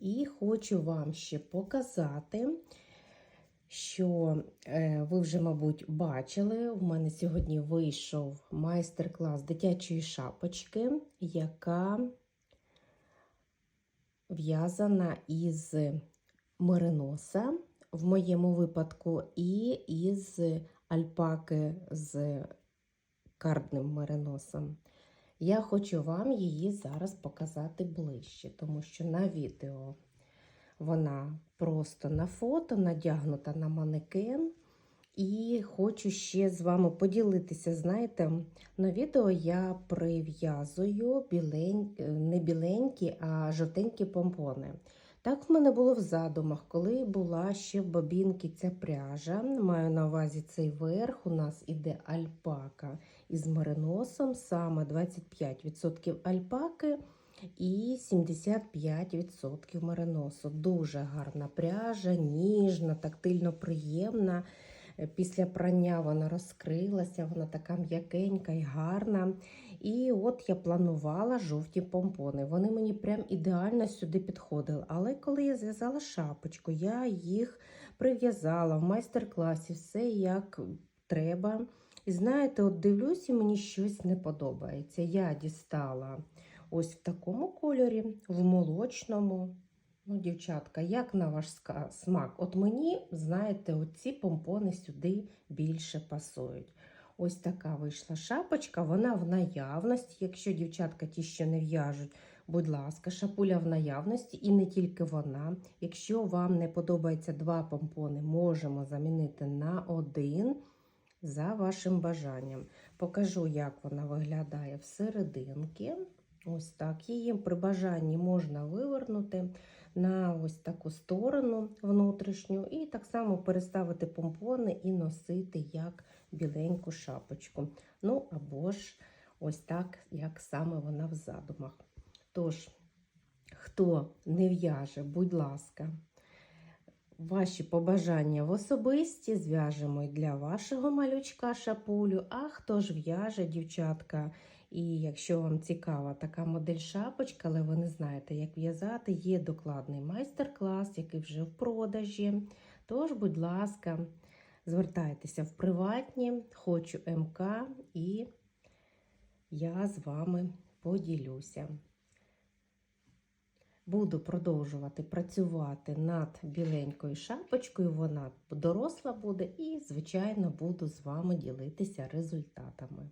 І хочу вам ще показати, що е, ви вже, мабуть, бачили, у мене сьогодні вийшов майстер-клас дитячої шапочки, яка в'язана із мериноса, в моєму випадку, і із альпаки з кардним мериносом. Я хочу вам її зараз показати ближче, тому що на відео вона просто на фото надягнута на манекен. І хочу ще з вами поділитися. Знаєте, на відео я прив'язую білень... не біленькі, а жовтенькі помпони. Так в мене було в задумах, коли була ще в бабінки ця пряжа. Маю на увазі цей верх. У нас іде альпака із мариносом, саме 25% альпаки і 75% мариносу. Дуже гарна пряжа, ніжна, тактильно приємна. Після прання вона розкрилася, вона така м'якенька і гарна. І от я планувала жовті помпони. Вони мені прям ідеально сюди підходили. Але коли я зв'язала шапочку, я їх прив'язала в майстер-класі, все як треба. І знаєте, от дивлюсь, і мені щось не подобається. Я дістала ось в такому кольорі, в молочному. Ну, дівчатка, як на ваш смак? От мені, знаєте, оці помпони сюди більше пасують. Ось така вийшла шапочка, вона в наявності. Якщо дівчатка ті, що не в'яжуть, будь ласка, шапуля в наявності, і не тільки вона. Якщо вам не подобається два помпони, можемо замінити на один за вашим бажанням. Покажу, як вона виглядає всерединки. Ось так. Її при бажанні можна вивернути на ось таку сторону внутрішню, і так само переставити помпони і носити як біленьку шапочку. Ну, або ж ось так, як саме вона в задумах. Тож, хто не в'яже, будь ласка, ваші побажання в особисті зв'яжемо для вашого малючка шапулю, а хто ж в'яже, дівчатка, і якщо вам цікава така модель шапочка, але ви не знаєте, як в'язати, є докладний майстер-клас, який вже в продажі. Тож, будь ласка, звертайтеся в приватні, хочу МК, і я з вами поділюся. Буду продовжувати працювати над біленькою шапочкою, вона доросла буде, і, звичайно, буду з вами ділитися результатами.